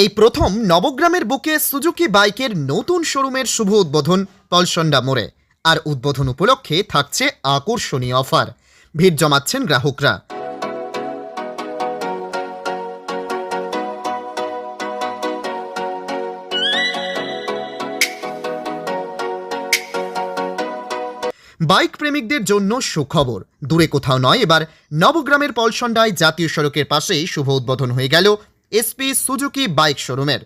এই প্রথম নবগ্রামের বুকে সুজুকি বাইকের নতুন শোরুমের শুভ উদ্বোধন পলসন্ডা মোড়ে। আর উদ্বোধন উপলক্ষে থাকছে আকর্ষণীয় অফার। ভিড় জমাচ্ছেন গ্রাহকরা। বাইক প্রেমিকদের জন্য সুখবর। দূরে কোথাও নয়, এবার নবগ্রামের পলসন্ডায় জাতীয় সড়কের পাশেই শুভ উদ্বোধন হয়ে গেল এসপি সুজুকি বাইক শোরুমের।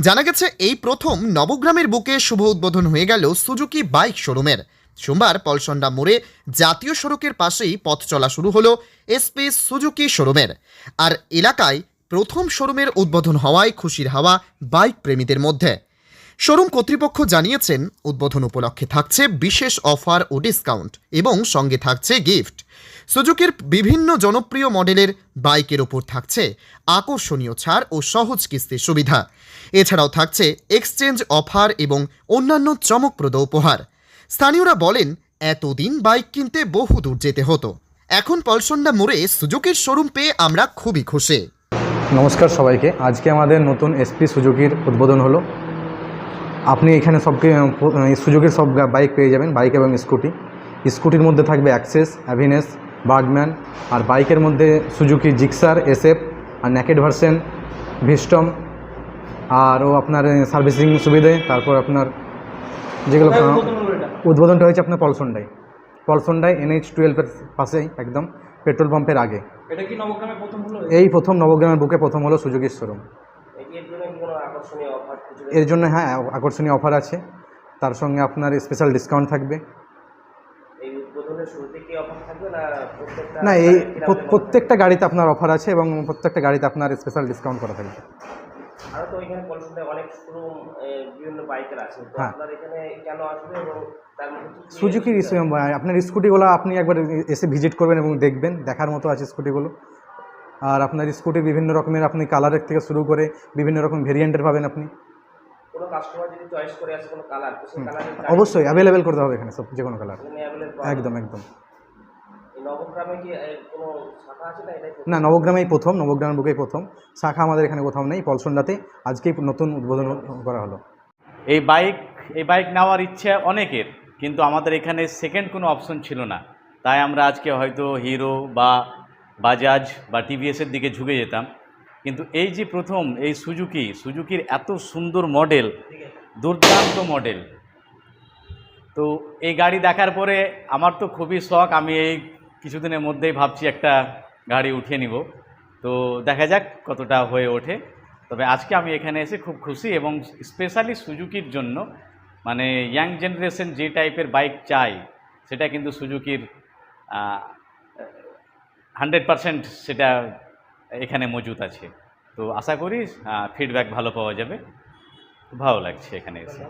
জানা গেছে, এই প্রথম নবগ্রামের বুকে শুভ উদ্বোধন হয়ে গেল সুজুকি বাইক শোরুমের। সোমবার পলসন্ডা মোড়ে জাতীয় সড়কের পাশেই পথ চলা শুরু হলো এসপি সুজুকি শোরুমের। আর এলাকায় প্রথম শোরুমের উদ্বোধন হওয়ায় খুশির হাওয়া বাইক প্রেমীদের মধ্যে। শোরুম কর্তৃপক্ষ জানিয়েছেন, উদ্বোধন উপলক্ষে থাকছে বিশেষ অফার ও ডিসকাউন্ট এবং সঙ্গে থাকছে গিফট। সুজুকির বিভিন্ন জনপ্রিয় মডেলের বাইকের ওপর থাকছে আকর্ষণীয় ছাড় ও সহজ কিস্তির সুবিধা। এছাড়াও থাকছে এক্সচেঞ্জ অফার এবং অন্যান্য চমকপ্রদ উপহার। স্থানীয়রা বলেন, এতদিন বাইক কিনতে বহু দূর যেতে হতো। এখন পলসন্ডা মোড়ে সুজুকির শোরুম পেয়ে আমরা খুবই খুশি। নমস্কার সবাইকে। আজকে আমাদের নতুন এসপি সুজুকির উদ্বোধন হলো। আপনি এখানে সবকে সুজুকির সব বাইক পেয়ে যাবেন বাইক এবং স্কুটি স্কুটির মধ্যে থাকবে অ্যাক্সেস অ্যাভিনেস বার্ডম্যান আর বাইকের মধ্যে সুজুকি জিক্সার এসএফ আর ন্যাকেড ভার্সন ভিস্টম আরও আপনার সার্ভিসিং সুবিধে তারপর আপনার যেগুলো উদ্বোধনটা হয়েছে আপনার পলসন্ডায় পলসন্ডায় এনএইচ টুয়েলভের পাশেই একদম পেট্রোল পাম্পের আগে। এটা কি নবগ্রামে প্রথম হলো? এই প্রথম নবগ্রামের বুকে প্রথম হলো সুজুকির শোরুম এর জন্য হ্যাঁ আকর্ষণীয় অফার আছে। তার সঙ্গে আপনার স্পেশাল ডিসকাউন্ট থাকবে। না এই প্রত্যেকটা গাড়িতে আপনার অফার আছে এবং প্রত্যেকটা গাড়িতে আপনার স্পেশাল ডিসকাউন্ট করা থাকবে। আরও তো এখানে কলকাতায় অনেক শোরুম বিভিন্ন বাইকের আছে। তো হ্যাঁ। আপনার এখানে কেন আসবে এবং তার মধ্যে কি কি সুজুকির আপনার স্কুটিগুলো আপনি একবার এসে ভিজিট করবেন এবং দেখবেন। দেখার মতো আছে স্কুটিগুলো আর আপনার স্কুটির বিভিন্ন রকমের আপনি কালারের থেকে শুরু করে বিভিন্ন রকম ভেরিয়েন্টের পাবেন আপনি। কোনো কাস্টমার যদি চয়েস করে আসে কোনো কালার তো সেই কালারের অবশ্যই অ্যাভেলেবেল করতে হবে এখানে সব যে কোনো কালার একদম একদম। এই নবগ্রামে কি এ, কোনো শাখা আছে না না নবগ্রামেই প্রথম নবগ্রামের বুকেই প্রথম। শাখা আমাদের এখানে কোথাও নেই পলসন্ডাতে। আজকেই নতুন উদ্বোধন করা হলো। এই বাইক এই বাইক নেওয়ার ইচ্ছে অনেকের কিন্তু আমাদের এখানে সেকেন্ড কোনো অপশন ছিল না। তাই আমরা আজকে হয়তো হিরো বা বাজাজ বা টিভিএসের দিকে ঝুঁকে যেতাম। কিন্তু এই যে প্রথম, এই সুজুকি, সুজুকির এত সুন্দর মডেল, দুর্দান্ত মডেল। তো এই গাড়ি দেখার পরে আমার তো খুবই শখ, আমি এই কিছুদিনের মধ্যেই ভাবছি একটা গাড়ি উঠিয়ে নিব। তো দেখা যাক কতটা হয়ে ওঠে। তবে আজকে আমি এখানে এসে খুব খুশি এবং স্পেশালি সুজুকির জন্য মানে ইয়াং জেনারেশন যে টাইপের বাইক চাই, সেটা কিন্তু সুজুকির হান্ড্রেড পারসেন্ট সেটা এখানে মজুত আছে। তো আশা করি ফিডব্যাক ভালো পাওয়া যাবে। ভালো লাগছে এখানে এসে।